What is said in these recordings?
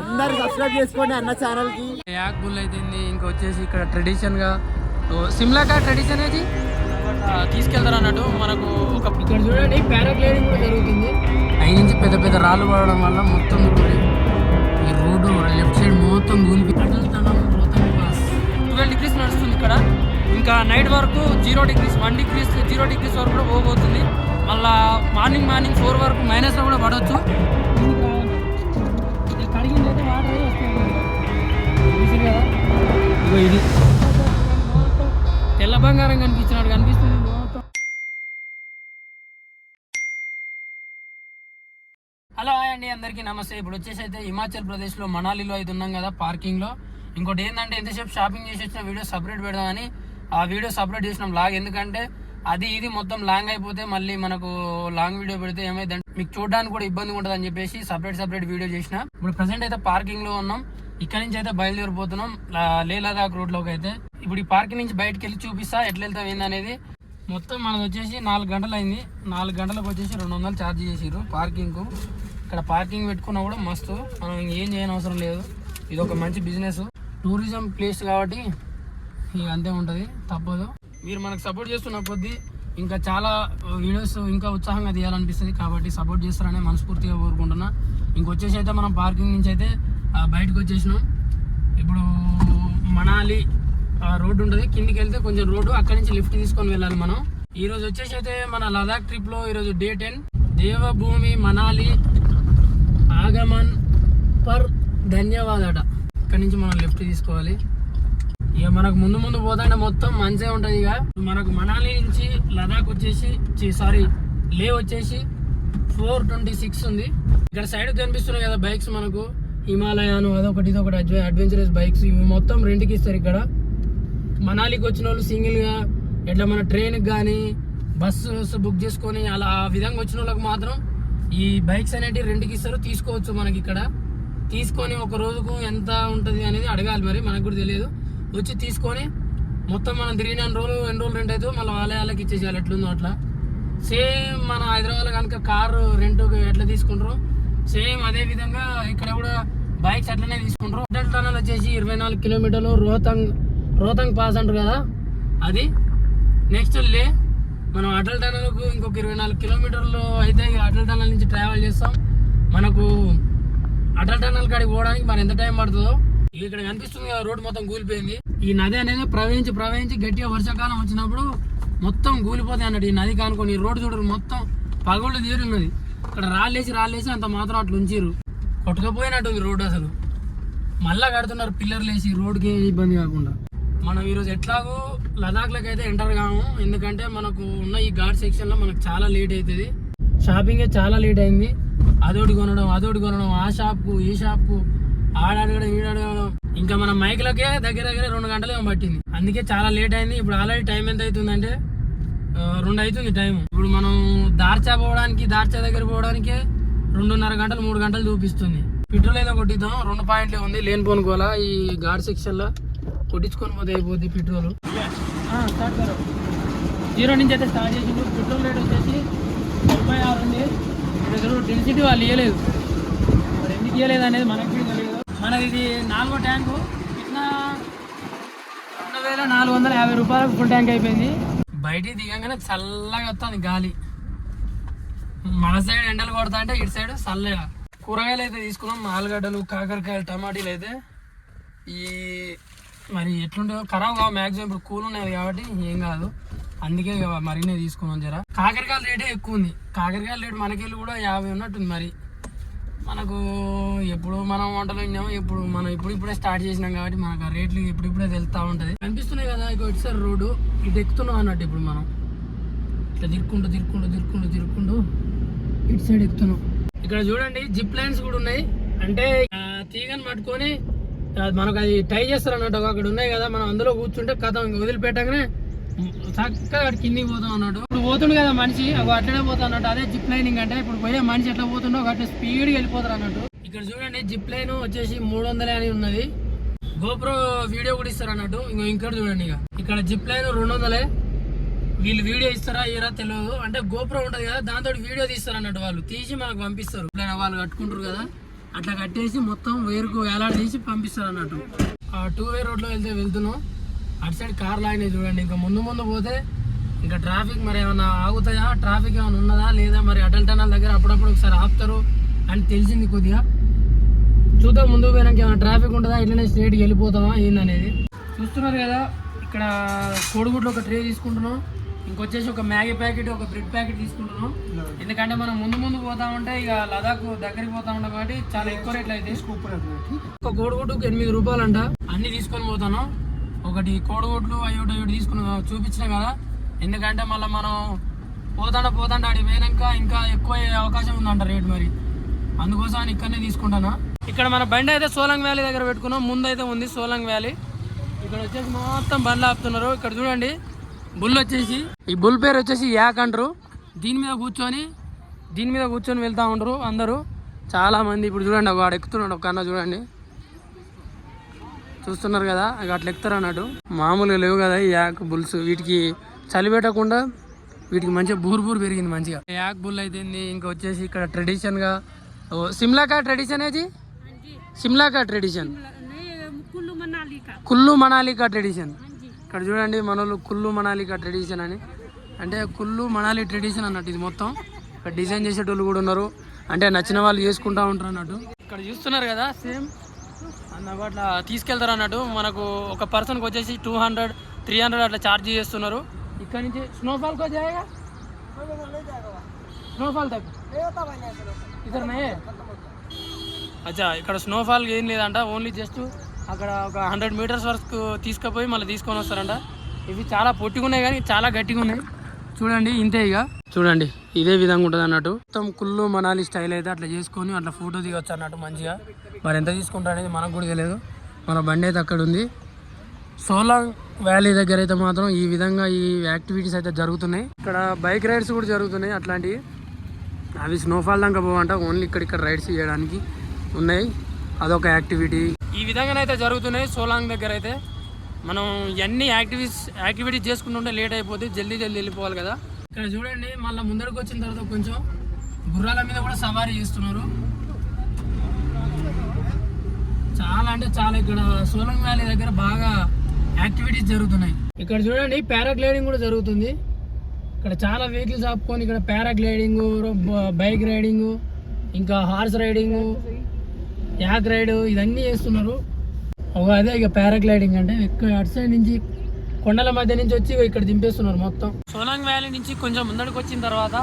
అందరు సబ్స్క్రైబ్ చేసుకోండి అన్న ఛానల్కి యాక్ బుల్ అయిపోయింది ఇంకొచ్చేసి ఇక్కడ ట్రెడిషన్గా. సిమ్లాకా ట్రెడిషన్ ఏది? తీసుకెళ్తారు అన్నట్టు. మనకు ఒక ఇక్కడ చూడండి పారాగ్లైడింగ్ కూడా జరుగుతుంది. పై నుంచి పెద్ద పెద్ద రాళ్ళు పడడం వల్ల మొత్తం ఈ రోడ్డు లెఫ్ట్ సైడ్ మొత్తం కూలిపి ట్వెల్వ్ డిగ్రీస్ నడుస్తుంది ఇక్కడ. ఇంకా నైట్ వరకు zero degrees one degrees zero degrees వరకు కూడా పోబోతుంది. మళ్ళా మార్నింగ్ మార్నింగ్ ఫోర్ వరకు మైనస్లో కూడా పడవచ్చు కదా ఇగో ఇది తెల్ల బంగారం కనిపించినాడు కనిపిస్తుంది హలో హాయ్ అండి అందరికీ నమస్తే. ఇప్పుడు వచ్చేసి అయితే హిమాచల్ ప్రదేశ్లో మనాలిలో అయితే ఉన్నాం కదా పార్కింగ్లో. ఇంకోటి ఏంటంటే ఎంతసేపు షాపింగ్ చేసి వచ్చిన వీడియో సపరేట్ పెడదామని ఆ వీడియో సపరేట్ చేసినాం. లాగ్ ఎందుకంటే అది ఇది మొత్తం లాంగ్ అయిపోతే మళ్ళీ మనకు లాంగ్ వీడియో పెడితే ఏమైందంటే మీకు చూడడానికి కూడా ఇబ్బంది ఉంటుంది అని చెప్పేసి సపరేట్ సపరేట్ వీడియో చేసిన. ఇప్పుడు ప్రజెంట్ అయితే పార్కింగ్లో ఉన్నాం. ఇక్కడ నుంచి అయితే బయలుదేరిపోతున్నాం. లా- లదాఖ్ రోడ్లోకి అయితే. ఇప్పుడు ఈ పార్కింగ్ నుంచి బయటకు వెళ్ళి చూపిస్తా ఎట్లా వెళ్తాం ఏందనేది మొత్తం మనది వచ్చేసి నాలుగు గంటలు అయింది. నాలుగు గంటలకు వచ్చేసి రెండు వందలు ఛార్జ్ చేసిర్రు పార్కింగ్కు ఇక్కడ పార్కింగ్ పెట్టుకున్నా కూడా మస్తు. మనం ఏం చేయని అవసరం లేదు. ఇది ఒక మంచి బిజినెస్ టూరిజం ప్లేస్ కాబట్టి ఇక అంతే ఉంటుంది. తప్పదు. మీరు మనకు సపోర్ట్ చేస్తున్న కొద్దీ ఇంకా చాలా వీడియోస్ ఇంకా ఉత్సాహంగా తీయాలనిపిస్తుంది. కాబట్టి సపోర్ట్ చేస్తారనే మనస్ఫూర్తిగా కోరుకుంటున్నా. ఇంకొచ్చేసి అయితే మనం పార్కింగ్ నుంచి అయితే బయటకు వచ్చేసినాం. ఇప్పుడు మనాలి రోడ్డు ఉంటుంది. కిందికి వెళ్తే కొంచెం రోడ్డు అక్కడి నుంచి లిఫ్ట్ తీసుకొని వెళ్ళాలి మనం. ఈ రోజు వచ్చేసి అయితే మన లదాఖ్ ట్రిప్లో ఈరోజు డే టెన్ దేవభూమి మనాలి ఆగమన్ పర్ ధన్యవాదట ఇక్కడి నుంచి మనం లెఫ్ట్ తీసుకోవాలి. ఇక మనకు ముందు ముందు పోతాంటే మొత్తం మంచిగా ఉంటుంది ఇక. మనకు మనాలి నుంచి లదాఖ్ వచ్చేసి సారీ లే వచ్చేసి ఫోర్ ట్వంటీ సిక్స్ ఉంది. ఇక్కడ సైడ్ కనిపిస్తున్నాయి కదా బైక్స్ మనకు. హిమాలయాను అదొకటి ఇదొకటి అడ్వె అడ్వెంచరస్ బైక్స్ ఇవి మొత్తం రెంట్కి ఇస్తారు ఇక్కడ. మనాలికి వచ్చిన వాళ్ళు సింగిల్గా ఎట్లా మన ట్రైన్కి కానీ బస్సు బుక్ చేసుకొని అలా ఆ విధంగా వచ్చిన వాళ్ళకి మాత్రం ఈ బైక్స్ అనేటివి రెంట్కి ఇస్తారు. తీసుకోవచ్చు మనకి ఇక్కడ. తీసుకొని ఒక రోజుకు ఎంత ఉంటుంది అనేది అడగాలి మరి మనకు కూడా తెలియదు. వచ్చి తీసుకొని మొత్తం మనం తిరిగిన రోజులు ఎన్ని రోజులు రెంట్ అవుతుందో మళ్ళీ ఆలయాలకు వాళ్ళకి ఇచ్చేసేయాలి ఎట్లుందో అట్లా. సేమ్ మన హైదరాబాద్లో కనుక కారు రెంట్ ఎట్లా తీసుకుంటారో సేమ్ అదే విధంగా ఇక్కడ కూడా బైక్స్ అట్లనే తీసుకుంటారు. అటల్ టనల్ వచ్చేసి ఇరవై నాలుగు కిలోమీటర్లు రోహతంగ్ రోహతంగ్ పాస్ అంటారు కదా? అది నెక్స్ట్ లే మనం అటల్ టనల్కు ఇంకొక ఇరవై నాలుగు కిలోమీటర్లు అయితే అటల్ టనల్ నుంచి ట్రావెల్ చేస్తాం. మనకు అటల్ టనల్ కాడికి పోవడానికి మరి ఎంత టైం పడుతుందో? ఇక్కడ కనిపిస్తుంది కదా రోడ్డు మొత్తం కూలిపోయింది. ఈ నది అనేది ప్రవహించి ప్రవహించి గట్టిగా వర్షాకాలం వచ్చినప్పుడు మొత్తం కూలిపోతాయి అన్నట్టు ఈ నది కానుకొని. ఈ రోడ్డు చూడరు మొత్తం పగళ్ళు తీరున్నది. ఇక్కడ రాళ్ళేసి రాళ్ళేసి అంత మాత్రం అట్లా ఉంచిర్రు. కొట్టుకపోయినట్టు రోడ్డు అసలు. మళ్ళా కడుతున్నారు పిల్లర్లు వేసి రోడ్కి ఏ ఇబ్బంది కాకుండా. మనం ఈరోజు ఎట్లాగో లదాఖ్లోకి అయితే ఎంటర్ కాము. ఎందుకంటే మనకు ఉన్న ఈ ఘాట్ సెక్షన్లో మనకు చాలా లేట్ అవుతుంది. షాపింగే చాలా లేట్ అయింది. అదోటి కొనడం అదోటి కొనడం ఆ షాప్కు ఈ షాప్కు ఆడడగడం ఈడడగడం ఇంకా మన మైక్లకే దగ్గర దగ్గర రెండు గంటలు ఏమో పట్టింది. అందుకే చాలా లేట్ అయింది. ఇప్పుడు ఆల్రెడీ టైం ఎంత అవుతుందంటే రెండు అవుతుంది టైం ఇప్పుడు మనం దార్చా పోవడానికి దార్చా దగ్గర పోవడానికి రెండున్నర గంటలు మూడు గంటలు చూపిస్తుంది. పెట్రోల్ ఏదో కొట్టిద్దాం రెండు పాయింట్లే ఉంది లేని పోనుకోవాలా ఈ ఘాట్ సెక్షన్లో కొట్టించుకొని పోతే అయిపోద్ది పెట్రోల్. స్టార్ట్ జీరో నుంచి అయితే స్టార్ట్ చేసిండు. పెట్రోల్ రేట్ వచ్చేసి ముప్పై ఆరు ఉంది. ఇక్కడ డెన్సిటీ వాళ్ళు ఇవ్వలేదు మరి ఎందుకు ఇవ్వలేదు అనేది మనకి తెలియదు. మనది ఇది నాలుగో ట్యాంకు ఇట్లా రెండు వేల నాలుగు వందల యాభై రూపాయలకు ఫుల్ ట్యాంక్ అయిపోయింది. బయటికి దిగంగానే చల్లగా వస్తుంది గాలి. మన సైడ్ ఎండలు కొడతా అంటే ఇటు సైడ్ చల్లగా. కూరగాయలు అయితే తీసుకున్నాం ఆలుగడ్డలు కాకరకాయలు టమాటీలు అయితే. ఈ మరి ఎట్లుంటాయో ఖరాబ్ కావు మ్యాక్సిమం ఇప్పుడు కూల్ ఉన్నది కాబట్టి ఏం కాదు. అందుకే ఇక మరినే తీసుకున్నాం జర. కాకరకాయల రేటే ఎక్కువ ఉంది. కాకరకాయల రేటు మనకెళ్ళి కూడా యాభై ఉన్నట్టుంది మరి. మనకు ఎప్పుడు మనం వంటలు విన్నాము ఇప్పుడు మనం ఇప్పుడు ఇప్పుడే స్టార్ట్ చేసినాం కాబట్టి మనకు ఆ రేట్లు ఇప్పుడిప్పుడే తెలుస్తూ ఉంటుంది. కనిపిస్తున్నాయి కదా ఇక ఇటు సైడ్ రోడ్డు. ఇటు ఎక్కుతున్నాం అన్నట్టు ఇప్పుడు మనం. ఇట్లా తిరుక్కుంటూ తిరుక్కుంటూ తిరుక్కుంటూ తిరుక్కుంటూ. ఇటు సైడ్ ఎక్కుతున్నాం. ఇక్కడ చూడండి జిప్ లైన్స్ కూడా ఉన్నాయి. అంటే తీగను తీగని పట్టుకొని మనకు అది టై చేస్తారు అన్నట్టు ఒక అక్కడ ఉన్నాయి కదా మనం అందులో కూర్చుంటే కథ వదిలిపెట్టగానే చక్కగా అక్కడ కిందికి పోతాం అన్నట్టు. ఇప్పుడు పోతుండు కదా మనిషి అవి అట్లనే పోతా అన్నట్టు. అదే జిప్ లైనింగ్ అంటే ఇప్పుడు పోయే మనిషి ఎట్లా పోతుండో అట్లా స్పీడ్గా వెళ్ళిపోతారు అన్నట్టు. ఇక్కడ చూడండి జిప్ లైన్ వచ్చేసి మూడు వందలే అని ఉన్నది. గోప్రో వీడియో కూడా ఇస్తారు అన్నట్టు ఇంకో ఇక్కడ చూడండి ఇక. ఇక్కడ జిప్ లైన్ రెండు వందలే వీళ్ళు వీడియో ఇస్తారా ఏరా తెలియదు అంటే గోపురం ఉంటుంది కదా దాంతో వీడియో తీస్తారు అన్నట్టు వాళ్ళు. తీసి మనకు పంపిస్తారు. వాళ్ళు కట్టుకుంటారు కదా అట్లా కట్టేసి మొత్తం వేరుకు వేలాడ తీసి పంపిస్తారు అన్నట్టు. ఆ టూ వే రోడ్లో వెళ్తే వెళ్తున్నాం. అటు సైడ్ కార్ ఆగినాయి చూడండి. ఇంకా ముందు ముందు పోతే ఇంకా ట్రాఫిక్ మరి ఏమైనా ఆగుతాయా? ట్రాఫిక్ ఏమైనా ఉన్నదా? లేదా మరి అటల్ టనల్ దగ్గర అప్పుడప్పుడు ఒకసారి ఆపుతారు అని తెలిసింది కొద్దిగా. చూద్దాం ముందు పోయినాక ఏమైనా ట్రాఫిక్ ఉంటుందా? ఇట్లనే స్ట్రేట్కి వెళ్ళిపోతామా? ఏందనేది. చూస్తున్నారు కదా ఇక్కడ కోడిగుడ్లు ఒక ట్రే తీసుకుంటున్నాం. ఇంకొచ్చేసి ఒక మ్యాగీ ప్యాకెట్ ఒక బ్రెడ్ ప్యాకెట్ తీసుకుంటున్నాం. ఎందుకంటే మనం ముందు ముందు పోతా ఉంటే ఇక లదాఖ్ దగ్గరికి పోతా ఉంటాం కాబట్టి చాలా ఎక్కువ రేట్లు అయితే. ఒక కోడిగుడ్డుకు ఎనిమిది రూపాయలు అంట అన్ని తీసుకొని పోతాను ఒకటి కోడిగుడ్లు అయ్యోటి అయ్యోటి తీసుకుని చూపించిన కదా. ఎందుకంటే మళ్ళీ మనం పోతాండ పోతాండ అడిగి పోయినాక ఇంకా ఎక్కువ అయ్యే అవకాశం ఉందంట రేట్ మరి. అందుకోసం అని ఇక్కడనే తీసుకుంటాను. ఇక్కడ మన బండి అయితే సోలంగ్ వ్యాలీ దగ్గర పెట్టుకున్నాం. ముందు అయితే ఉంది సోలంగ్ వ్యాలీ. ఇక్కడ వచ్చేసి మొత్తం బండ్లు ఆపుతున్నారు. ఇక్కడ చూడండి. బుల్ వచ్చేసి ఈ బుల్ పేరు వచ్చేసి యాక్ అంటారు. దీని మీద కూర్చొని దీని మీద కూర్చొని వెళ్తూ ఉండరు అందరూ. చాలామంది ఇప్పుడు చూడండి వాడు ఎక్కుతున్నాడు ఒక అన్న చూడండి. చూస్తున్నారు కదా అట్లా ఎక్కుతారు అన్నట్టు. మామూలుగా లేవు కదా ఈ యాక్ బుల్స్. వీటికి చలి పెట్టకుండా వీటికి మంచిగా బూరు బూరు పెరిగింది మంచిగా. యాక్ బుల్ అయితే ఇంకా వచ్చేసి ఇక్కడ ట్రెడిషన్గా సిమ్లాకా ట్రెడిషన్ ఏది? సిమ్లాకా ట్రెడిషన్ కుల్లు మనాలికా ట్రెడిషన్ ఇక్కడ చూడండి మనోళ్ళు కుల్లు మనాలి ట్రెడిషన్ అని. అంటే కుల్లు మనాలి ట్రెడిషన్ అన్నట్టు ఇది మొత్తం. ఇక్కడ డిజైన్ చేసేటోళ్ళు కూడా ఉన్నారు. అంటే నచ్చిన వాళ్ళు చేసుకుంటా ఉంటారు అన్నట్టు. ఇక్కడ చూస్తున్నారు కదా సేమ్ అన్న అట్లా తీసుకెళ్తారు అన్నట్టు. మనకు ఒక పర్సన్కి వచ్చేసి టూ హండ్రెడ్ త్రీ హండ్రెడ్ అట్లా ఛార్జ్ చేస్తున్నారు. ఇక్కడ నుంచి స్నోఫాల్కి కో స్నోఫాల్ తగ్గ. ఇద్దరు అచ్చా ఇక్కడ స్నోఫాల్ ఏం లేదంట. ఓన్లీ జస్ట్ అక్కడ ఒక హండ్రెడ్ మీటర్స్ వరకు తీసుకుపోయి మళ్ళీ తీసుకొని వస్తారంట. ఇవి చాలా పొట్టిగా ఉన్నాయి కానీ చాలా గట్టిగా ఉన్నాయి. చూడండి ఇంతే ఇక. చూడండి ఇదే విధంగా ఉంటుంది అన్నట్టు. మొత్తం కుల్లు మనాలి స్టైల్ అయితే అట్లా చేసుకొని అట్లా ఫోటో దిగొచ్చు అన్నట్టు మంచిగా. మరి ఎంత తీసుకుంటా అనేది మనకు కూడా తెలియదు. మన బండి అయితే అక్కడ ఉంది. సోలాంగ్ వ్యాలీ దగ్గర అయితే మాత్రం ఈ విధంగా ఈ యాక్టివిటీస్ అయితే జరుగుతున్నాయి. ఇక్కడ బైక్ రైడ్స్ కూడా జరుగుతున్నాయి అట్లాంటివి. అవి స్నోఫాల్ దాకా పోవంట. ఓన్లీ ఇక్కడ ఇక్కడ రైడ్స్ చేయడానికి ఉన్నాయి. అదొక యాక్టివిటీ. ఈ విధంగానైతే జరుగుతున్నాయి. సోలాంగ్ దగ్గర అయితే మనం ఇవన్నీ యాక్టివిటీస్ యాక్టివిటీస్ చేసుకుంటుంటే లేట్ అయిపోతే జల్దీ జల్దీ వెళ్ళిపోవాలి కదా. ఇక్కడ చూడండి మళ్ళీ ముందరకు వచ్చిన తర్వాత కొంచెం గుర్రాల మీద కూడా సవారీ చేస్తున్నారు. చాలా అంటే చాలా ఇక్కడ సోలంగ్ వ్యాలీ దగ్గర బాగా యాక్టివిటీస్ జరుగుతున్నాయి. ఇక్కడ చూడండి పారాగ్లైడింగ్ కూడా జరుగుతుంది. ఇక్కడ చాలా వెహికల్స్ ఆపుకొని ఇక్కడ పారాగ్లైడింగ్ బైక్ రైడింగ్ ఇంకా హార్స్ రైడింగ్ యాక్ రైడ్ ఇదన్నీ చేస్తున్నారు. ఒక అదే ఇక పారాగ్లైడింగ్ అంటే ఇక్కడ అటు సైడ్ నుంచి కొండల మధ్య నుంచి వచ్చి ఇక్కడ దింపేస్తున్నారు మొత్తం. సోలాంగ్ వ్యాలీ నుంచి కొంచెం ముందడికి వచ్చిన తర్వాత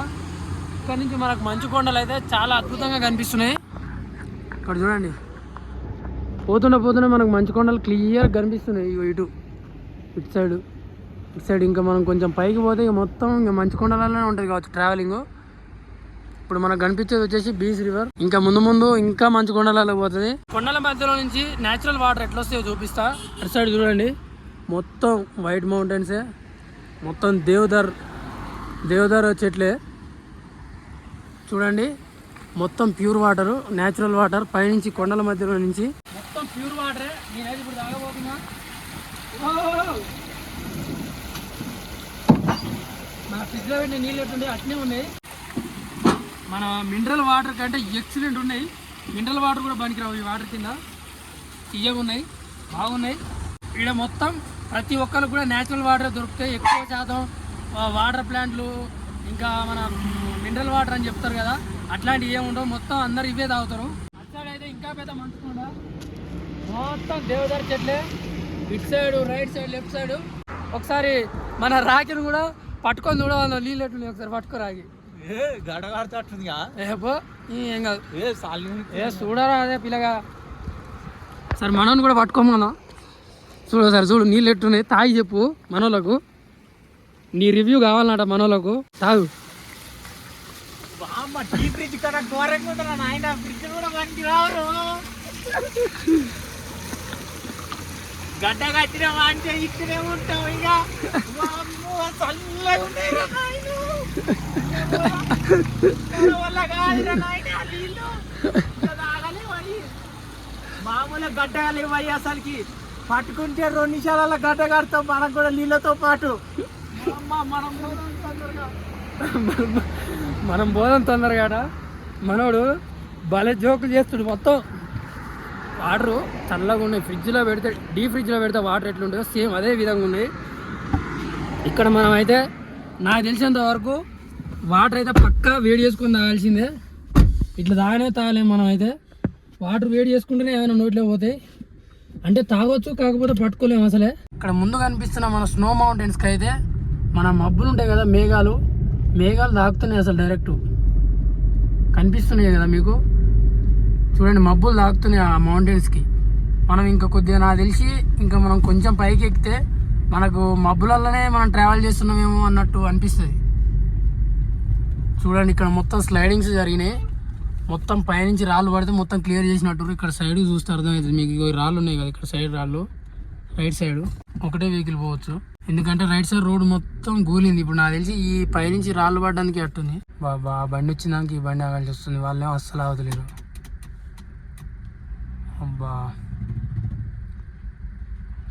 ఇక్కడ నుంచి మనకు మంచు కొండలు అయితే చాలా అద్భుతంగా కనిపిస్తున్నాయి. ఇక్కడ చూడండి. పోతుండే పోతుండే మనకు మంచు కొండలు క్లియర్ కనిపిస్తున్నాయి ఇగో ఇటు. ఇటు సైడ్. ఇటు సైడ్ ఇంకా మనం కొంచెం పైకి పోతే ఇక మొత్తం ఇంకా మంచు కొండలలోనే ఉంటుంది కావచ్చు ట్రావెలింగ్ ఇప్పుడు మనకు కనిపించేది వచ్చేసి బీచ్ రివర్. ఇంకా ముందు ముందు ఇంకా మంచి కొండలలో పోతుంది. కొండల మధ్యలో నుంచి నేచురల్ వాటర్ ఎట్లా వస్తాయో చూపిస్తా. అటు సైడ్ చూడండి. మొత్తం వైట్ మౌంటైన్సే మొత్తం దేవదర్ దేవదర్ చెట్లే. చూడండి. మొత్తం ప్యూర్ వాటర్ నేచురల్ వాటర్ పైనుంచి కొండల మధ్యలో నుంచి. మొత్తం ప్యూర్ వాటరే నేనైతే ఇప్పుడు తాగబోతున్నా. మన ఫ్రిడ్జ్లో పెట్టిన నీళ్ళు ఎట్టుండే అట్నే ఉన్నాయి. మన మినరల్ వాటర్ కంటే ఎక్సలెంట్ ఉన్నాయి. మినరల్ వాటర్ కూడా పనికిరావు ఈ వాటర్ కింద. తీయగా ఉన్నాయి బాగున్నాయి. ఇక్కడ మొత్తం ప్రతి ఒక్కరికి కూడా నేచురల్ వాటర్ దొరుకుతాయి. ఎక్కువ శాతం వాటర్ ప్లాంట్లు ఇంకా మన మినరల్ వాటర్ అని చెప్తారు కదా అట్లాంటివి ఏమి ఉండవు. మొత్తం అందరు ఇవే తాగుతారు. అట్లాగైతే అయితే ఇంకా పెద్ద మంచుకుండా మొత్తం దేవదారు చెట్లే. ఇటు side right side left side ఒకసారి మన రాకిని కూడా పట్టుకొని చూడవాలి నీళ్ళు ఎట్లున్నాయి ఒకసారి పట్టుకో రాగి గడగాడుతుందిగా ఏ పో. ఈ ఏం కాదు. ఏ సాలి ఏ చూడరా అదే పిల్లగా. సరే మనోని కూడా పట్టుకోమన్నా. చూడు సరే చూడు నీళ్ళు ఎట్టున్నాయి. తాగి చెప్పు మనోళ్ళకు. నీ రివ్యూ కావాలన్నట మనోళ్ళకు. తాగు. గడ్డ కట్టినావా అంటే ఇక్కడే ఉంటావు ఇక. చల్లగా మామూలు నాయన వల్ల మామూలుగా అసలుకి పట్టుకుంటే రెండు నిమిషాల గడ్డ కడతాం మనం కూడా నీళ్ళతో పాటు. మనం పోదాం తొందరగా. మనోడు భలే జోకులు చేస్తుడు మొత్తం. వాటర్ చల్లగా ఉన్నాయి. ఫ్రిడ్జ్లో పెడితే డీ ఫ్రిడ్జ్లో పెడితే వాటర్ ఎట్లుంటుందో సేమ్ అదే విధంగా ఉన్నాయి ఇక్కడ మనమైతే నాకు తెలిసినంత వరకు వాటర్ అయితే పక్కా వేడి చేసుకుని తాగాల్సిందే. ఇట్లా తాగనే తాగలేము మనం అయితే. వాటర్ వేడి చేసుకుంటేనే ఏమైనా నోట్లో పోతాయి. అంటే తాగొచ్చు కాకపోతే పట్టుకోలేము అసలే. ఇక్కడ ముందు కనిపిస్తున్న మన స్నో మౌంటైన్స్కి అయితే మన మబ్బులు ఉంటాయి కదా మేఘాలు. మేఘాలు తాకుతున్నాయి అసలు డైరెక్ట్ కనిపిస్తున్నాయి కదా మీకు? చూడండి మబ్బులు తాకుతున్నాయి ఆ మౌంటైన్స్కి మనం ఇంకా కొద్దిగా నాకు తెలిసి ఇంకా మనం కొంచెం పైకి ఎక్కితే మనకు మబ్బులలోనే మనం ట్రావెల్ చేస్తున్నామేమో అన్నట్టు అనిపిస్తుంది. చూడండి ఇక్కడ మొత్తం స్లైడింగ్స్ జరిగినాయి. మొత్తం పైనుంచి రాళ్ళు పడితే మొత్తం క్లియర్ చేసినట్టు ఇక్కడ సైడ్ చూస్తే అర్థమవుతుంది మీకు. రాళ్ళు ఉన్నాయి కదా ఇక్కడ సైడ్ రాళ్ళు. రైట్ సైడ్ ఒకటే వెహికల్ పోవచ్చు. ఎందుకంటే రైట్ సైడ్ రోడ్ మొత్తం గూలింది. ఇప్పుడు నాకు తెలిసి ఈ పైనుంచి రాళ్ళు పడడానికి అట్టుంది. బాబా బండి వచ్చినాక ఈ బండి ఆగాల్సి వస్తుంది. వాళ్ళేమో అస్సలు అవతలేరు అబ్బా.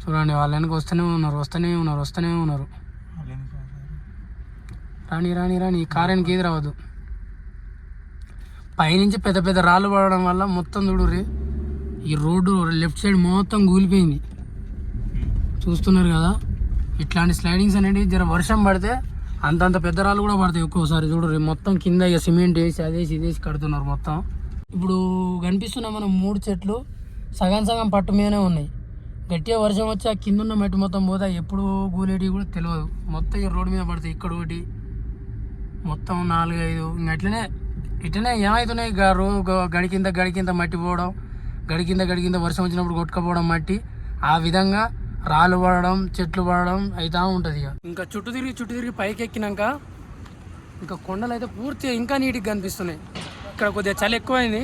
చూడండి వాళ్ళ వెనక వస్తూనే ఉన్నారు వస్తూనే ఉన్నారు వస్తూనే ఉన్నారు. రాని రాని రాని ఈ కార్ వెనక ఏది రావద్దు. పైనుంచి పెద్ద పెద్ద రాళ్ళు పడడం వల్ల మొత్తం చూడుర్రి ఈ రోడ్డు లెఫ్ట్ సైడ్ మొత్తం కూలిపోయింది. చూస్తున్నారు కదా ఇట్లాంటి స్లైడింగ్స్ అనేవి జర వర్షం పడితే అంతంత పెద్ద రాళ్ళు కూడా పడతాయి ఒక్కోసారి చూడరు మొత్తం కింద ఇక సిమెంట్ వేసి అదేసి ఇదేసి కడుతున్నారు మొత్తం. ఇప్పుడు కనిపిస్తున్న మనం మూడు చెట్లు సగం సగం పట్టు మీదనే ఉన్నాయి. గట్టిగా వర్షం వచ్చి ఆ కింద ఉన్న మట్టి మొత్తం పోతే ఎప్పుడు గూలేటి కూడా తెలియదు మొత్తం ఈ రోడ్డు మీద పడతాయి ఇక్కడ ఒకటి మొత్తం నాలుగైదు. ఇంక అట్లనే ఇట్లనే ఏమవుతున్నాయి గా రో గడి కింద గడి కింద మట్టి పోవడం గడి కింద గడి కింద వర్షం వచ్చినప్పుడు కొట్టుకపోవడం మట్టి ఆ విధంగా రాళ్ళు పడడం చెట్లు పడడం అవుతూ ఉంటుంది ఇక. ఇంకా చుట్టూ తిరిగి చుట్టూ తిరిగి పైకి ఎక్కినాక ఇంకా కొండలు అయితే పూర్తిగా ఇంకా నీట్గా కనిపిస్తున్నాయి. ఇక్కడ కొద్దిగా చలి ఎక్కువైంది.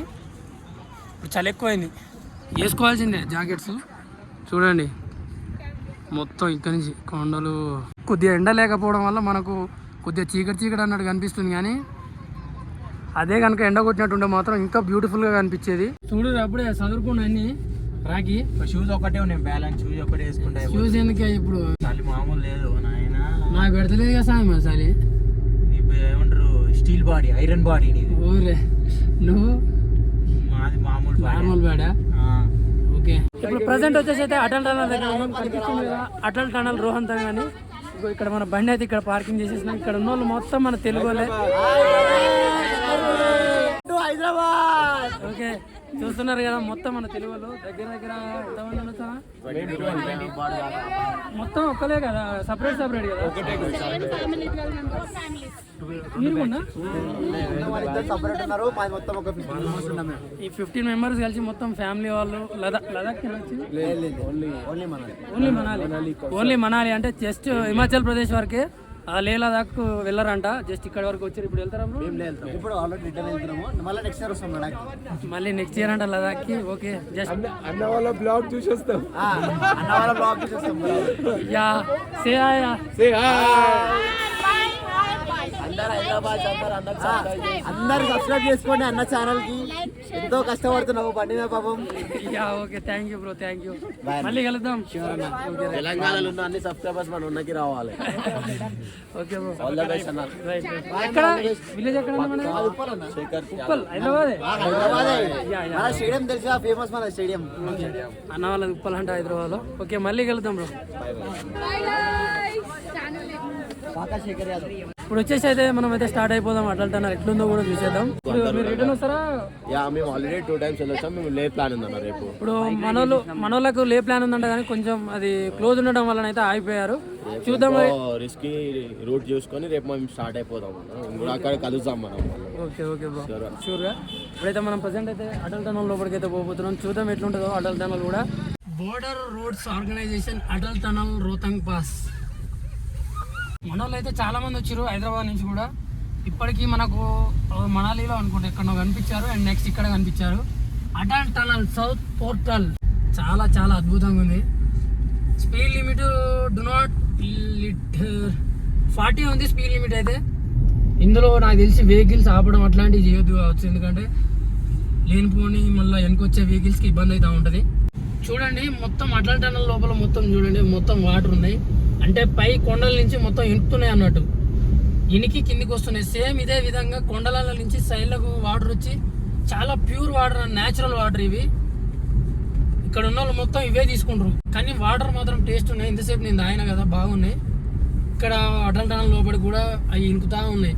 ఇప్పుడు చలి ఎక్కువైంది. వేసుకోవాల్సిందే జాకెట్స్. చూడండి. మొత్తం ఇక్కడ నుంచి కొండలు కొద్దిగా ఎండ లేకపోవడం వల్ల మనకు కొద్దిగా చీకటి చీకటి అన్నట్టు కనిపిస్తుంది కానీ అదే కనుక ఎండ కొట్టినట్టుంటే మాత్రం ఇంకా బ్యూటిఫుల్గా కనిపించేది. చూడు అప్పుడే చదువుకున్న అన్ని. రాకి షూస్ ఒకటే ఉన్నాయి బ్యాలెన్స్ షూస్ ఒకటే వేసుకుంటే చూసి ఎందుకే ఇప్పుడు? చలి మామూలు లేదు నాయన. నాకు పెడతలేదు కదా మసాలి నీకు ఏమంటారు స్టీల్ బాడీ ఐరన్ బాడీ ఊరే నువ్వు? మాది మామూలు బాడీ నార్మల్ బ్యాడా ఆ. ఓకే. ఇప్పుడు ప్రజెంట్ వచ్చేసి అయితే అటల్ టనల్ దగ్గర ఉన్నాం. కనిపిస్తుంది కదా? అటల్ టనల్ రోహంతం కానీ ఇగో ఇక్కడ మన బండి అయితే ఇక్కడ పార్కింగ్ చేసేసినాం. ఇక్కడ ఉన్న వాళ్ళు మొత్తం మన తెలుగు వాళ్ళే. హైదరాబాద్. ఓకే. చూస్తున్నారు కదా మొత్తం మన తెలుగు వాళ్ళు. దగ్గర దగ్గర ఎంతమంది మొత్తం ఒక్కలే కదా? సపరేట్ సపరేట్ కదా? మీరు కూడా సపరేట్ ఉన్నారు మాది మొత్తం ఒక ఈ ఫిఫ్టీన్ మెంబర్స్ కలిసి మొత్తం ఫ్యామిలీ వాళ్ళు లదాఖ్ లదాఖ్ ఓన్లీ మన ఓన్లీ మనాలి. ఓన్లీ మనాలి అంటే జస్ట్ హిమాచల్ ప్రదేశ్ వరకే ఆ లే లదాఖ్ వెళ్ళరంట. జస్ట్ ఇక్కడ వరకు వచ్చారు. ఇప్పుడు వెళ్తారా? ఇప్పుడు ఆల్రెడీ రిటర్న్ వెళ్తున్నాము. మళ్ళీ నెక్స్ట్ ఇయర్ వస్తాం మేడం మళ్ళీ నెక్స్ట్ ఇయర్ అంట లదాఖ్కి. ఓకే జస్ట్ అన్న వాళ్ళ బ్లాగ్ చూసేస్తాం. అన్న వాళ్ళ బ్లాగ్ చూసేస్తాం. యా సే ఆయా అందరు హైదరాబాద్ అందరు సబ్స్క్రైబ్ చేసుకోండి అన్న ఛానల్కి ఎంతో కష్టపడుతున్నావు బండి పాపం. Yeah okay. Thank you bro thank you మళ్ళీ కలుద్దాం. తెలంగాణలో ఉన్న అన్ని సబ్స్క్రైబర్స్ మన ఉన్నకి రావాలి. Okay bro all the best అన్న. ఎక్కడ? విలేజ్ ఎక్కడ ఉంది మన? శేఖర్ ఉప్పల్ హైదరాబాదే. యా యా మన స్టేడియం తెలుసా ఫేమస్ మన స్టేడియం. అన్న వాళ్ళది ఉప్పల్ అంటే హైదరాబాద్లో. ఓకే మళ్ళీ కలుద్దాం బ్రో శేఖర్ యాదవ్ ఇప్పుడు వచ్చేసి అయితే మనం అయితే స్టార్ట్ అయిపోదాం అట్లా టన్నల్ ఎట్లుందో కూడా చూసేద్దాం. మీరు రిటర్న్ వస్తారా యా మేము ఆల్రెడీ టూ టైమ్స్ వెళ్ళొచ్చాం మేము లే ప్లాన్ ఉందన్న రేపు. ఇప్పుడు మనోళ్ళు మనోళ్ళకు లే ప్లాన్ ఉందంట కానీ కొంచెం అది క్లోజ్ ఉండడం వలన అయితే ఆగిపోయారు చూద్దాం రిస్క్ రూట్ చూసుకొని రేపు మేము స్టార్ట్ అయిపోదాం ఇంకో అక్కడ కలుద్దాం మనం. ఓకే ఓకే బ్రో షూర్గా ఇప్పుడైతే మనం ప్రజెంట్ అయితే అటల్ టనల్ లోపలికి అయితే పోతున్నాం చూద్దాం ఎట్లుంటుందో అటల్ టనల్ కూడా. Border roads organisation Atal tunnel Rohtang pass మన వాళ్ళు అయితే చాలా మంది వచ్చారు హైదరాబాద్ నుంచి కూడా. ఇప్పటికీ మనకు మనాలిలో అనుకుంటా ఎక్కడో కనిపించారు అండ్ నెక్స్ట్ ఇక్కడ కనిపించారు. Atal tunnel south portal. చాలా చాలా అద్భుతంగా ఉంది. Speed limit do not lit forty ఉంది స్పీడ్ లిమిట్ అయితే. ఇందులో నాకు తెలిసి వెహికల్స్ ఆపడం అట్లాంటివి చేయొద్దు కావచ్చు. ఎందుకంటే లేనిపోని మళ్ళీ వెనకొచ్చే వెహికల్స్కి ఇబ్బంది అవుతూ ఉంటుంది. చూడండి మొత్తం అటల్ టనల్ లోపల మొత్తం చూడండి మొత్తం వాటర్ ఉన్నాయి. అంటే పై కొండల నుంచి మొత్తం ఇనుకుతున్నాయి అన్నట్టు. ఇనికి కిందికి వస్తున్నాయి. సేమ్ ఇదే విధంగా కొండల నుంచి సైడ్లకు వాటర్ వచ్చి చాలా ప్యూర్ వాటర్ న్యాచురల్ వాటర్ ఇవి. ఇక్కడ ఉన్న వాళ్ళు మొత్తం ఇవే తీసుకుంటారు. కానీ వాటర్ మాత్రం టేస్ట్ ఉన్నాయి. ఇంతసేపు నేను తాగిన కదా బాగున్నాయి. ఇక్కడ అటల్ టనల్ లోపల కూడా అవి ఇనుకుతా ఉన్నాయి.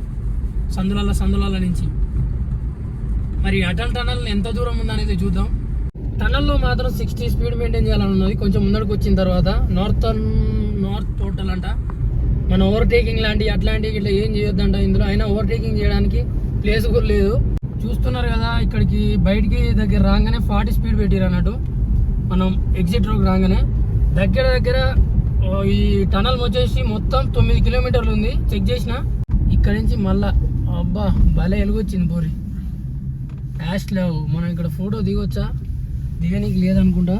సందులల్ల సందులల్ల నుంచి. మరి అటల్ టనల్ ఎంత దూరం ఉందనేది చూద్దాం. టనల్లో మాత్రం సిక్స్టీ స్పీడ్ మెయింటైన్ చేయాలని ఉన్నది. కొంచెం ముందరకు వచ్చిన తర్వాత నార్థన్ నార్త్ అంట మన ఓవర్టేకింగ్ లాంటి అట్లాంటివి ఇట్లా ఏం చేయొద్దంట ఇందులో. అయినా ఓవర్టేకింగ్ చేయడానికి ప్లేస్ కూడా లేదు. చూస్తున్నారు కదా ఇక్కడికి బయటికి దగ్గర రాగానే ఫార్టీ స్పీడ్ పెట్టిరు అన్నట్టు. మనం ఎగ్జిట్ రోడ్ రాగానే. దగ్గర దగ్గర ఈ టనల్ వచ్చేసి మొత్తం తొమ్మిది కిలోమీటర్లు ఉంది. చెక్ చేసిన ఇక్కడ నుంచి మళ్ళా అబ్బా భలే వెలుగొచ్చింది పోరి యాష్ లేవు. మనం ఇక్కడ ఫోటో దిగొచ్చా? దిగనీకి లేదనుకుంటా.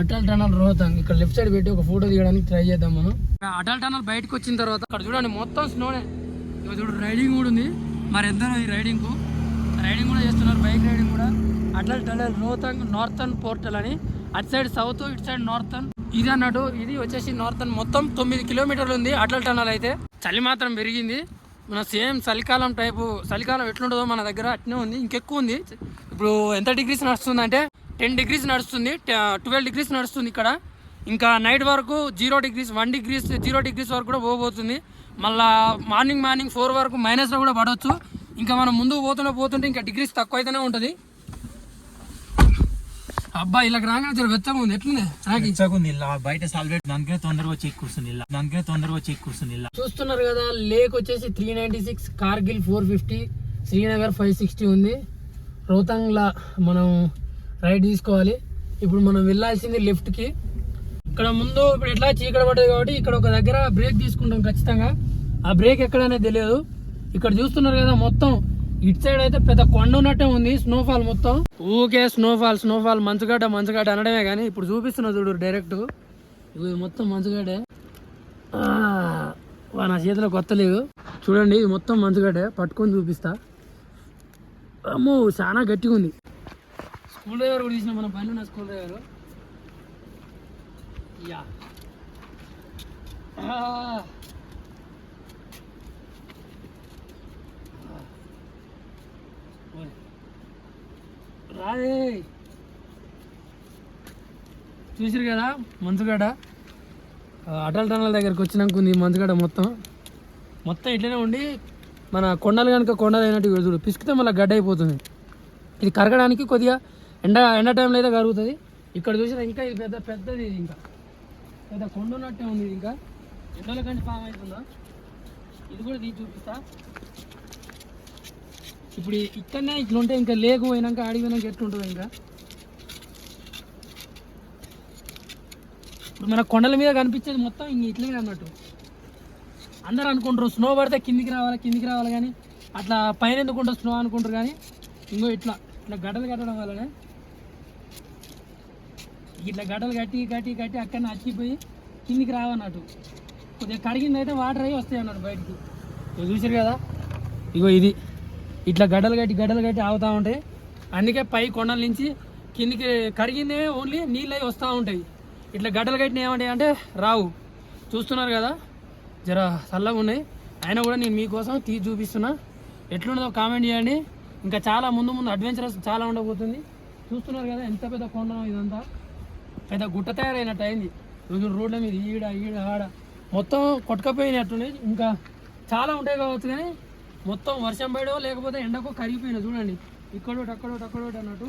అటల్ టనల్ రోహతాంగ్ ఇక్కడ లెఫ్ట్ సైడ్ పెట్టి ఒక ఫోటో దిగడానికి ట్రై చేద్దాం మనం. అటల్ టనల్ బయటకు వచ్చిన తర్వాత అక్కడ చూడండి మొత్తం స్నోనే ఇక్కడ చూడు రైడింగ్ కూడా ఉంది. మరి ఎందరో ఈ రైడింగ్ రైడింగ్ కూడా చేస్తున్నారు బైక్ రైడింగ్ కూడా. Atal tunnel Rohtang northern portal అని. అటు సైడ్ సౌత్ ఇటు సైడ్ నార్థన్ ఇది అన్నట్టు ఇది వచ్చేసి నార్థన్ మొత్తం తొమ్మిది కిలోమీటర్లు ఉంది అటల్ టనల్ అయితే. చలి మాత్రం పెరిగింది. మన సేమ్ చలికాలం టైపు చలికాలం ఎట్లుంటుందో మన దగ్గర అట్నే ఉంది ఇంకెక్కువ ఉంది. ఇప్పుడు ఎంత డిగ్రీస్ నడుస్తుంది అంటే టెన్ డిగ్రీస్ నడుస్తుంది ట్వెల్వ్ డిగ్రీస్ నడుస్తుంది ఇక్కడ. ఇంకా నైట్ వరకు zero degrees one degrees zero degrees వరకు కూడా పోబోతుంది. మళ్ళా మార్నింగ్ మార్నింగ్ ఫోర్ వరకు మైనస్లో కూడా పడవచ్చు ఇంకా మనం ముందుకు పోతుంటే పోతుంటే ఇంకా డిగ్రీస్ తక్కువ అయితేనే ఉంటుంది. అబ్బా ఇలా రాగానే జర వెచ్చగా ఉంది. ఎట్లుంది? రాకి ఇచ్చాకుంది ఇలా బయట సాల్వేట్ దానికే తొందరగా వచ్చి కూర్చుంది ఇలా. దానికే తొందరగా వచ్చి కూర్చుంది ఇలా. చూస్తున్నారు కదా లేక్ వచ్చేసి three ninety six Kargil four fifty Srinagar five sixty ఉంది. రోహతాంగ్లా మనం రైడ్ తీసుకోవాలి. ఇప్పుడు మనం వెళ్ళాల్సింది లెఫ్ట్కి ఇక్కడ ముందు ఇప్పుడు ఎట్లా చీకటి పడ్డది కాబట్టి ఇక్కడ ఒక దగ్గర బ్రేక్ తీసుకుంటాం ఖచ్చితంగా. ఆ బ్రేక్ ఎక్కడనేది తెలియదు. ఇక్కడ చూస్తున్నారు కదా మొత్తం. ఇటు సైడ్ అయితే పెద్ద కొండ ఉన్నట్టే ఉంది స్నోఫాల్ మొత్తం. ఊకే స్నోఫాల్ స్నోఫాల్ మంచుగడ్డ మంచుగడ్డ అనడమే కానీ ఇప్పుడు చూపిస్తున్నా చూడు డైరెక్ట్ ఇది మొత్తం మంచుగడ్డే నా చేతిలో కొత్త లేవు చూడండి ఇది మొత్తం మంచుగడ్డే పట్టుకొని చూపిస్తా. అమ్మో చాలా గట్టిగా ఉంది. స్కూల్ డ్రైవర్ కూడా తీసిన మన బండి ఉన్న స్కూల్ డ్రైవర్. యా. రాదే. చూసిరు కదా మంచుగడ అటల్ టనల్ దగ్గరికి వచ్చినాక ఉంది మంచుగడ మొత్తం. మొత్తం ఇట్లనే ఉండి మన కొండలు కనుక కొండలు అయినట్టు చూడు పిసికితే మళ్ళీ గడ్డ అయిపోతుంది. ఇది కరగడానికి కొద్దిగా ఎండ ఎండ టైంలో అయితే కరుగుతుంది. ఇక్కడ చూసిన ఇంకా ఇది పెద్ద పెద్దది ఇది ఇంకా. పెద్ద కొండ ఉన్నట్టే ఉంది ఇది ఇంకా. ఎండల కంటే ఫామ్ అవుతుందా? ఇది కూడా తీసి చూపిస్తా. ఇప్పుడు ఇక్కడనే ఇట్లా ఉంటే ఇంకా లేకు పోయినాక ఆడికి ఎట్లుంటుంది ఇంకా. ఇప్పుడు మన కొండల మీద కనిపించేది మొత్తం ఇంక ఇట్లనే అన్నట్టు. అందరు అనుకుంటారు స్నో పడితే కిందికి రావాలి కిందికి రావాలి కానీ అట్లా పైన ఎందుకుంటారు స్నో అనుకుంటారు కానీ ఇంకో ఇట్లా ఇట్లా గడ్డలు కట్టడం వల్లనే ఇట్లా గడ్డలు కట్టి కట్టి కట్టి అక్కడనే అచ్చిపోయి కిందికి రావన్నట్టు. కొద్దిగా కడిగిందైతే వాటర్ అయ్యి వస్తాయి అన్నట్టు బయటికి. ఇవి చూసారు కదా? ఇగో ఇది. ఇట్లా గడ్డలు కట్టి గడ్డలు కట్టి ఆగుతూ ఉంటాయి. అందుకే పై కొండల నుంచి కిందికి కడిగిందే ఓన్లీ నీళ్ళు అవి వస్తూ ఉంటాయి. ఇట్లా గడ్డలు కట్టిన ఏమంటాయి అంటే రావు. చూస్తున్నారు కదా? జర చల్లగా ఉన్నాయి. అయినా కూడా నేను మీకోసం తీసి చూపిస్తున్నా. ఎట్లున్నదో కామెంట్ చేయండి. ఇంకా చాలా ముందు ముందు అడ్వెంచరస్ చాలా ఉండబోతుంది. చూస్తున్నారు కదా ఎంత పెద్ద కొండ ఇదంతా. పెద్ద గుట్ట తయారైనట్టు అయింది రోజు రోడ్ల మీద ఈడ ఈడ ఆడ. మొత్తం కొట్టుకపోయినట్టున్నాయి. ఇంకా చాలా ఉంటాయి కావచ్చు కానీ మొత్తం వర్షం పడో లేకపోతే ఎండకో కరిగిపోయినా చూడండి. ఇక్కడోటి అక్కడోటి అక్కడోటి అన్నట్టు.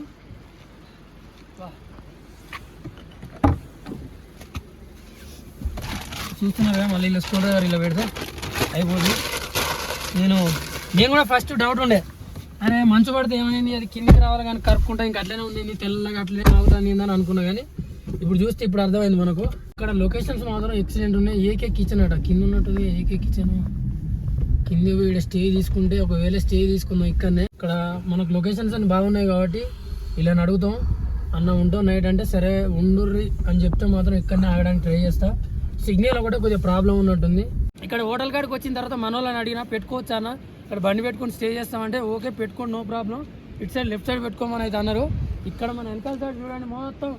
చూస్తున్నారా? మళ్ళీ ఇలా స్కూల్ డ్రైవర్ ఇలా పెడితే అయిపోతుంది నేను నేను కూడా ఫస్ట్ డౌట్ ఉండే. అరే మంచు పడితే ఏమైంది? అది కిందికి రావాలి కానీ కరుక్కుంటా ఇంకా అట్లనే ఉంది తెల్లగా అట్లనే ఆగుతుంది ఏందని అనుకున్నా కానీ ఇప్పుడు చూస్తే ఇప్పుడు అర్థమైంది మనకు. ఇక్కడ లొకేషన్స్ మాత్రం ఎక్సలెంట్ ఉన్నాయి. ఏకే కిచెన్ అట. కింద ఉన్నట్టుంది ఏకే కిచెన్ కింద వీడ స్టే తీసుకుంటే ఒకవేళ స్టే తీసుకుందాం ఇక్కడనే. ఇక్కడ మనకు లొకేషన్స్ అన్ని బాగున్నాయి కాబట్టి ఇలా అడుగుతాం. అన్న ఉంటాం నైట్ అంటే సరే ఉండుర్రి అని చెప్తే మాత్రం ఇక్కడనే ఆగడానికి ట్రై చేస్తా. సిగ్నల్ ఒకటే కొద్దిగా ప్రాబ్లం ఉన్నట్టుంది. ఇక్కడ హోటల్ కాడికి వచ్చిన తర్వాత మన వాళ్ళని అడిగినా పెట్టుకోవచ్చు అన్న? ఇక్కడ బండి పెట్టుకొని స్టే చేస్తామంటే ఓకే పెట్టుకోండి నో ప్రాబ్లం ఇటు సైడ్ లెఫ్ట్ సైడ్ పెట్టుకోమని అయితే అన్నారు. ఇక్కడ మన వెనకాల సైడ్ చూడండి మొత్తం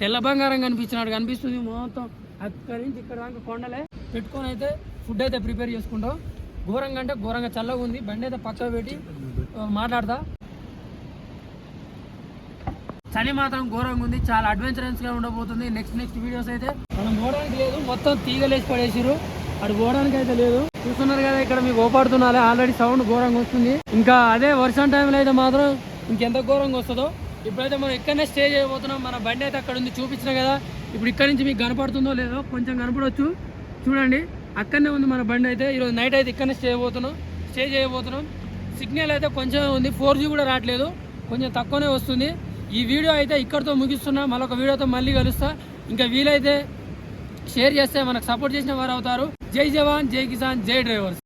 తెల్ల బంగారం కనిపించినట్టు కనిపిస్తుంది మొత్తం. అక్కడి నుంచి ఇక్కడ దాకా కొండలే. పెట్టుకొని అయితే ఫుడ్ అయితే ప్రిపేర్ చేసుకుంటాం. ఘోరంగా అంటే ఘోరంగా చల్లగా ఉంది. బండి అయితే పక్కకు పెట్టి మాట్లాడదా చలి మాత్రం ఘోరంగా ఉంది. చాలా అడ్వెంచరస్గా ఉండబోతుంది. నెక్స్ట్ నెక్స్ట్ వీడియోస్ అయితే మనం పోవడానికి లేదు. మొత్తం తీగలేసి పడేసిరు అటు పోవడానికి అయితే లేదు. చూస్తున్నారు కదా ఇక్కడ మీకు ఓపాడుతున్నారు. ఆల్రెడీ సౌండ్ ఘోరంగా వస్తుంది. ఇంకా అదే వర్షం టైంలో అయితే మాత్రం ఇంకెంత ఘోరంగా వస్తుందో. ఇప్పుడైతే మనం ఇక్కడనే స్టే చేయబోతున్నాం. మన బండి అయితే అక్కడ ఉంది. చూపించిన కదా. ఇప్పుడు ఇక్కడ నుంచి మీకు కనపడుతుందో లేదో కొంచెం కనపడవచ్చు చూడండి. అక్కడనే ఉంది మన బండి అయితే. ఈరోజు నైట్ అయితే ఇక్కడనే స్టే చేయబోతున్నాం. స్టే చేయబోతున్నాం. సిగ్నల్ అయితే కొంచెం ఉంది. ఫోర్ కూడా రావట్లేదు. కొంచెం తక్కువనే వస్తుంది. ఈ వీడియో అయితే ఇక్కడితో ముగిస్తున్నా. మరొక వీడియోతో మళ్ళీ కలుస్తా. ఇంకా వీలైతే షేర్ చేస్తే మనకు సపోర్ట్ చేసిన వారు అవుతారు. జై జవాన్ జై కిసాన్ జై డ్రైవర్స్.